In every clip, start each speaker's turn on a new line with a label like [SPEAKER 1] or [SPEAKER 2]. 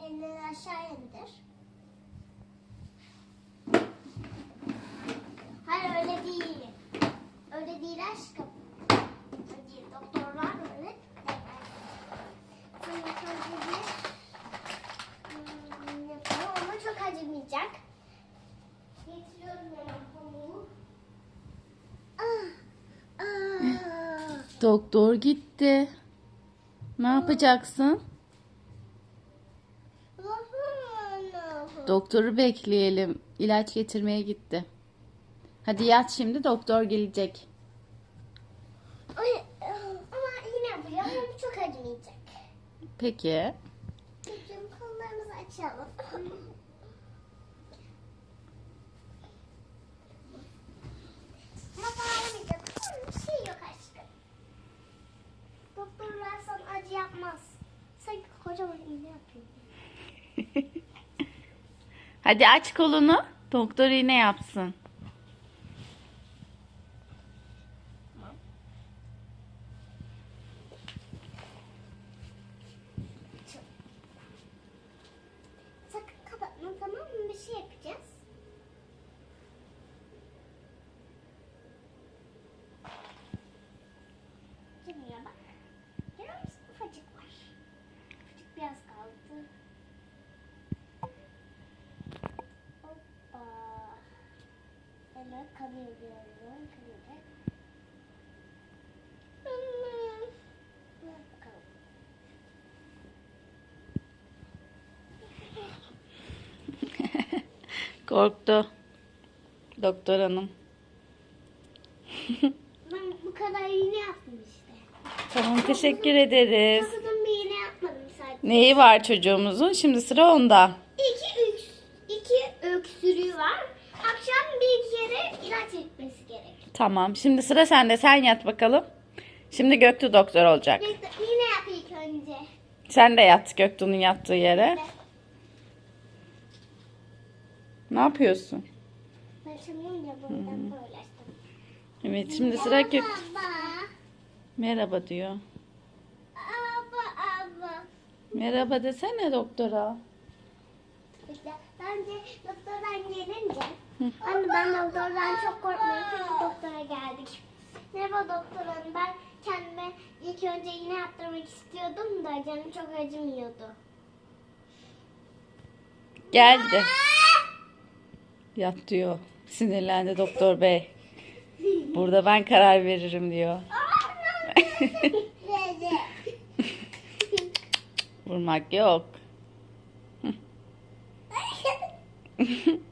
[SPEAKER 1] Elleri aşağı indir. Hayır öyle değil. Öyle değil aşkım. Hadi doktorlar öyle. Hmm, çok acımayacak. Ah, ah.
[SPEAKER 2] Doktor gitti. Ne yapacaksın? Doktoru bekleyelim. İlaç getirmeye gitti. Hadi yat şimdi doktor gelecek.
[SPEAKER 1] Ay, ama yine ama çok acımayacak.
[SPEAKER 2] Peki.
[SPEAKER 1] Çocuğum kollarımızı açalım. Ama bağlamayacak. Bir şey yok aşkım. Doktorlar sana acı yapmaz. Sanki kocaman iğne yapıyor.
[SPEAKER 2] Hadi aç kolunu. Doktor iğne yapsın.
[SPEAKER 1] Bakalım.
[SPEAKER 2] Korktu. Doktor hanım.
[SPEAKER 1] Ben bu kadar iğne yaptım işte.
[SPEAKER 2] Tamam teşekkür ederiz.
[SPEAKER 1] Çok uzun bir iğne yapmadım sadece.
[SPEAKER 2] Neyi var çocuğumuzun? Şimdi sıra onda. Tamam. Şimdi sıra sende. Sen yat bakalım. Şimdi Göktuğ doktor olacak.
[SPEAKER 1] İğne yap ilk önce.
[SPEAKER 2] Sen de yat Göktuğ'un yattığı yere. Ne yapıyorsun?
[SPEAKER 1] Ya buradan böyle açtım.
[SPEAKER 2] Evet şimdi sıra Gök. Merhaba diyor.
[SPEAKER 1] abla.
[SPEAKER 2] Merhaba desene doktora.
[SPEAKER 1] Bence doktordan gelince. Anne ben doktordan çok korkmuyorum çünkü doktora geldik. Merhaba doktor hanım ben kendime ilk önce iğne yaptırmak istiyordum da canım çok acımıyordu.
[SPEAKER 2] Geldi. Yat diyor. Sinirlendi doktor bey. Burada ben karar veririm diyor. Vurmak yok.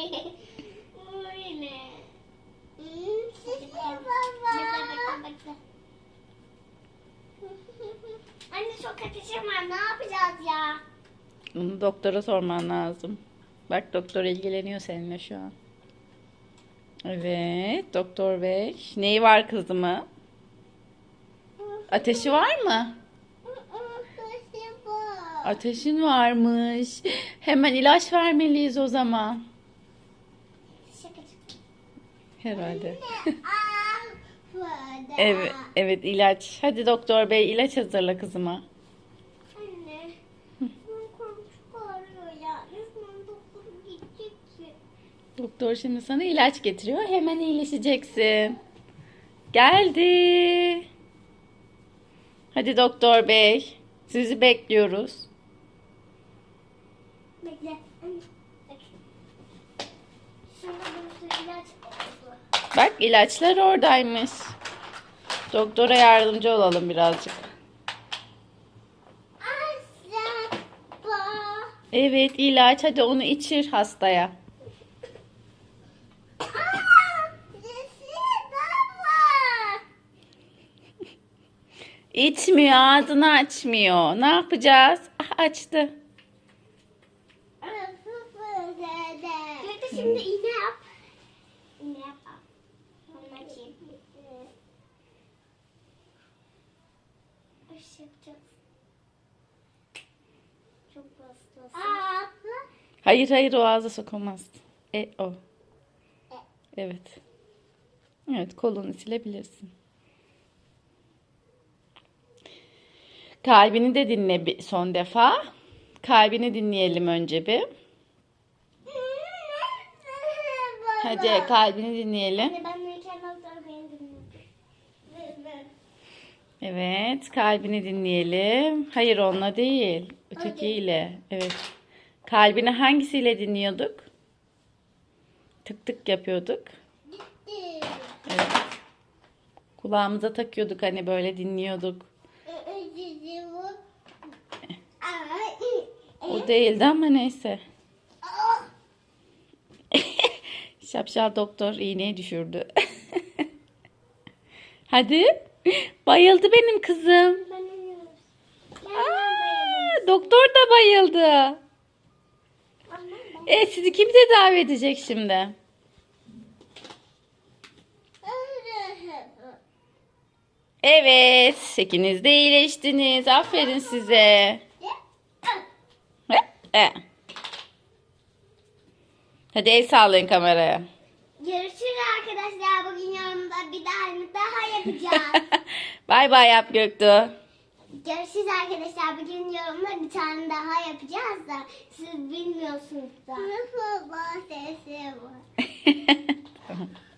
[SPEAKER 1] Anne çok ateşim var ne yapacağız ya?
[SPEAKER 2] Bunu doktora sorman lazım. Bak doktor ilgileniyor seninle şu an. Evet doktor bey. Neyi var kızımı? Ateşi var mı? Ateşin varmış. Hemen ilaç vermeliyiz o zaman. Herhalde. Evet, evet ilaç. Hadi doktor bey ilaç hazırla kızıma.
[SPEAKER 1] Anne.
[SPEAKER 2] Doktor şimdi sana ilaç getiriyor. Hemen iyileşeceksin. Geldi. Hadi doktor bey. Sizi bekliyoruz.
[SPEAKER 1] Bekle. Şimdi bir sürü ilaç oldu.
[SPEAKER 2] Bak ilaçlar oradaymış. Doktora yardımcı olalım birazcık. Evet ilaç hadi onu içir hastaya. İçmiyor ağzını açmıyor. Ne yapacağız? Ah, açtı.
[SPEAKER 1] Bekle şimdi iğne yap. İğne yap. Onu açayım. Yapacağız. Çok bastı. Aa,
[SPEAKER 2] Hayır hayır o ağza sokamaz. E o. Evet. Evet kolunu silebilirsin. Kalbini de dinle bir son defa. Kalbini dinleyelim önce bir. Hadi kalbini dinleyelim
[SPEAKER 1] ben uyurken doktor beni dinliyor.
[SPEAKER 2] Evet kalbini dinleyelim. Hayır onunla değil. Ötekiyle. Evet. Kalbini hangisiyle dinliyorduk? Tık tık yapıyorduk. Evet. Kulağımıza takıyorduk hani böyle dinliyorduk. O değildi ama neyse. Şapşal doktor iğneyi düşürdü. Hadi. Bayıldı benim kızım. Aa, doktor da bayıldı. E sizi kim tedavi edecek şimdi? Evet, ikiniz de iyileştiniz. Aferin size. He, he. Hadi el sallayın kameraya.
[SPEAKER 1] Görüşürüz bir daha daha yapacağız.
[SPEAKER 2] bay bay yap Göktuğ.
[SPEAKER 1] Görüşürüz arkadaşlar. Bugün yorumda bir tane daha yapacağız da siz bilmiyorsunuz da. Nasıl sesi var?